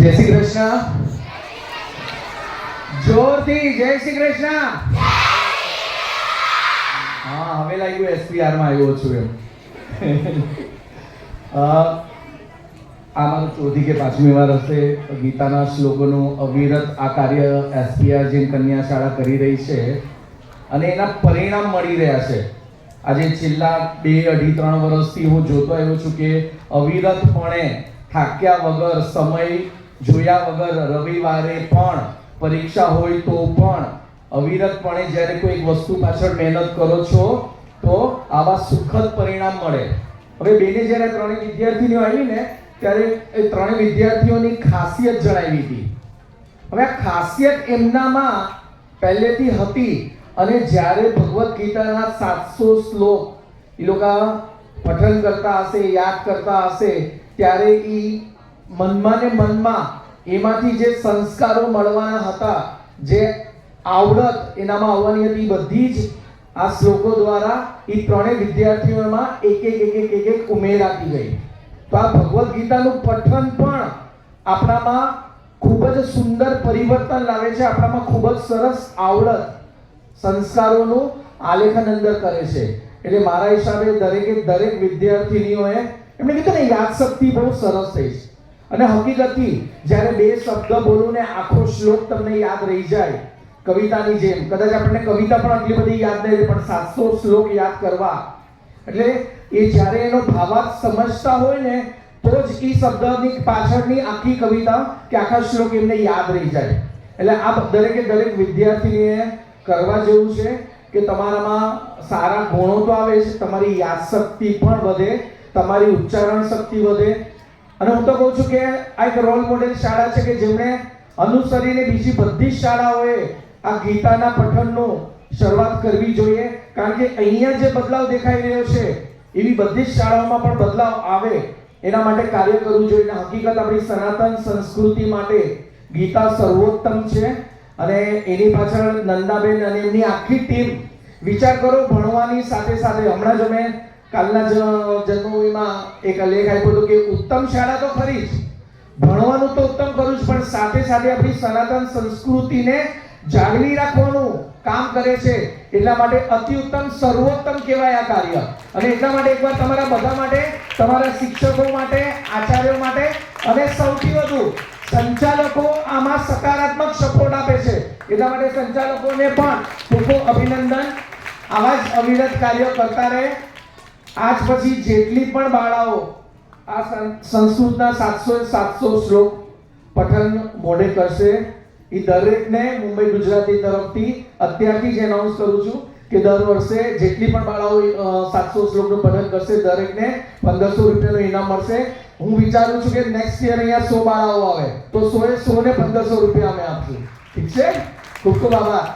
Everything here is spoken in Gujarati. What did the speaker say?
જય શ્રી કૃષ્ણ. જોરથી, જય શ્રી કૃષ્ણ. હા, હવે લાગ્યું એસપીઆરમાં આવ્યો છું એમ. આ મારું ચોથી કે પાંચમી વાર હશે. ગીતાના શ્લોકોનું અવિરત આ કાર્ય એસપીઆર જે કન્યા શાળા કરી રહી છે અને એના પરિણામ મળી રહ્યા છે. આજે છેલ્લા બે અઢી ત્રણ વર્ષથી હું જોતો આવ્યો છું કે અવિરતપણે થાક્યા વગર સમય જોયા વગર રવિવારે પણ પરીક્ષા હોય તો પણ અવિરતપણે જ્યારે કોઈ એક વસ્તુ પાછળ મહેનત કરો છો, તો આવા સુખદ પરિણામ મળે. હવે બેને જ્યારે ત્રણેય વિદ્યાર્થીનીઓ આવી ને, ત્યારે એ ત્રણેય વિદ્યાર્થીઓની ખાસિયત જણાવી હતી હવે આ ખાસિયત એમનામાં પહેલેથી હતી અને જ્યારે ભગવદ્ ગીતાના સાતસો શ્લોક એ લોકો પઠન કરતા હશે, યાદ કરતા હશે, ત્યારે એ મનમાં ને મનમાં એમાંથી જે સંસ્કારો મળવાના હતા, જે આવડત એનામાં આવવાની હતી બધી જ આ શ્લોકો દ્વારા એ ત્રણેય વિદ્યાર્થીઓમાં એક એક એક એક એક એક ઉમેરાતી ગઈ. તો આ ભગવદ્ ગીતાનું પઠન પણ આપણામાં ખૂબ જ સુંદર પરિવર્તન લાવે છે, આપણામાં ખૂબ જ સરસ આવડત સંસ્કારોનું આલેખન અંદર કરે છે. એટલે મારા હિસાબે દરેકે દરેક વિદ્યાર્થીનીઓએ એમણે કીધું ને યાદ શક્તિ બહુ સરસ થઈ છે. અને હકીકતથી, જ્યારે બે શબ્દ બોલું ને આખો શ્લોક તમને યાદ રહી જાય, કવિતાની જેમ, કદાચ આપણને કવિતા પણ આટલી બધી યાદ નહીં રહે, પણ સાતસો શ્લોક યાદ કરવા. એટલે એ જ્યારે એનો ભાવાર્થ સમજતા હોય ને, તો જ એ શબ્દની પાછળની આખી કવિતા, કે આખા શ્લોક એમને યાદ રહી જાય. એટલે આ દરેકે દરેક વિદ્યાર્થીને કરવા જેવું છે કે તમારામાં સારા ગુણો તો આવે છે, તમારી યાદશક્તિ પણ વધે, તમારી ઉચ્ચારણ શક્તિ વધે અને હું તો કહું છું કે આ એક રોલ મોડેલ શાળા છે કે જેમણે અનુસરીને બીજી બધી શાળાઓએ આ ગીતાના પઠનનું શરૂઆત કરવી જોઈએ. કારણ કે અહીંયા જે બદલાવ દેખાઈ રહ્યો છે, એવી બધી જ શાળાઓમાં પણ બદલાવ આવે. એના માટે કાર્ય કરવું જોઈએ. અને હકીકત આપણી સનાતન સંસ્કૃતિ માટે ગીતા સર્વોત્તમ છે. અને એની પાછળ નંદાબેન અને એમની આખી ટીમ. વિચાર કરો, ભણવાની સાથે સાથે હમણાં જ અમે કાલના જન્મભૂમિમાં એક લેખ આપ્યો હતો કે ઉત્તમ શાળા તો ખરી જ, ભણવાનું તો ઉત્તમ કરું જ, પણ સાથે સાથે આપણી સનાતન સંસ્કૃતિને જાળવી રાખવાનું કામ કરે છે. એટલા માટે અતિ ઉત્તમ, સર્વોત્તમ કહેવાય આ કાર્ય. અને એટલા માટે એકવાર તમારા બધા માટે, તમારા શિક્ષકો માટે, આચાર્યો માટે અને સૌથી વધુ સંચાલકો આમાં સકારાત્મક સપોર્ટ આપે છે. એટલા માટે સંચાલકોને પણ ખૂબ અભિનંદન. આવા જ અવિરત કાર્ય કરતા રહે. આજ પછી જેટલી પણ બાળાઓ આ સંસ્કૃતના સાતસો સાતસો શ્લોક પઠન મોઢે કરશે, એ દરેકને મુંબઈ ગુજરાતી તરફથી અત્યારથી જ એનાઉન્સ કરું છું કે દર વર્ષે જેટલી પણ બાળાઓ સાતસો શ્લોકનું પઠન કરશે, દરેકને પંદરસો રૂપિયાનું ઇનામ મળશે. હું વિચારું છું કે નેક્સ્ટ યર અહીંયા સો બાળાઓ આવે, તો સો એ સો ને પંદરસો રૂપિયા અમે આપશું. ઠીક છે? ખૂબ ખૂબ આભાર.